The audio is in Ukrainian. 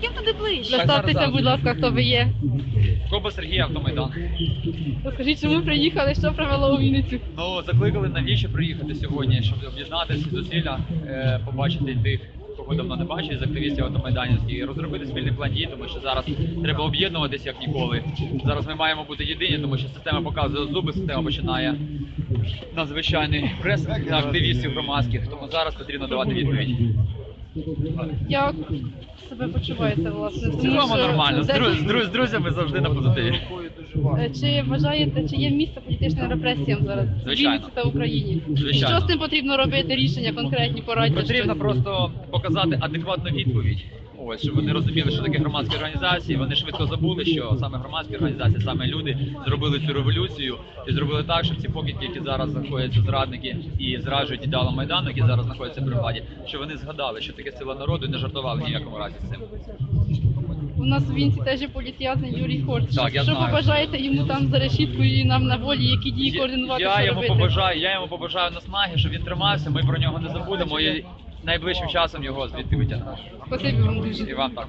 Тільки туди ближче. Представтеся, будь ласка, хто ви є. Коба Сергій Автомайдан. Розкажіть, чому приїхали, що привело у Вінницю? Ну, закликали навіщо приїхати сьогодні, щоб об'єднати всі зусилля, е, побачити тих, кого давно не бачили, з активістів автомайданівських, і розробити спільний план дій, тому що зараз треба об'єднуватися як ніколи. Зараз ми маємо бути єдині, тому що система показує зуби, система починає надзвичайний прес на активістів громадських, тому зараз потрібно давати відповідь. Як себе почуваєте, власне? В цілому нормально. З, друз- з, друз- з друзями завжди на позитиві. Е, Чи вважаєте, чи є місце політичним репресіям зараз в Звичайно. Вінниці та Україні? Звичайно. Що з цим потрібно робити? Рішення конкретні порадьте Потрібно щось. просто показати адекватну відповідь. Ось, щоб вони розуміли, що таке громадські організації. Вони швидко забули, що саме громадські організації, саме люди зробили цю революцію і зробили так, щоб ці покидьки, які зараз знаходяться зрадники і зраджують ідеалам майдану, які зараз знаходяться при владі, що вони згадали, що таке сила народу і не жартували ні в якому разі з цим. У нас в Вінці теж є політв'язень Юрій Хорт. Так, я що знаю. побажаєте йому там за решіткою і нам на волі, які дії координувати, Я що йому робити? побажаю, я йому побажаю наснаги, щоб він тримався. Ми про нього не забудемо і найближчим часом його звідти витягнемо. Спасибі вам дуже. І вам так.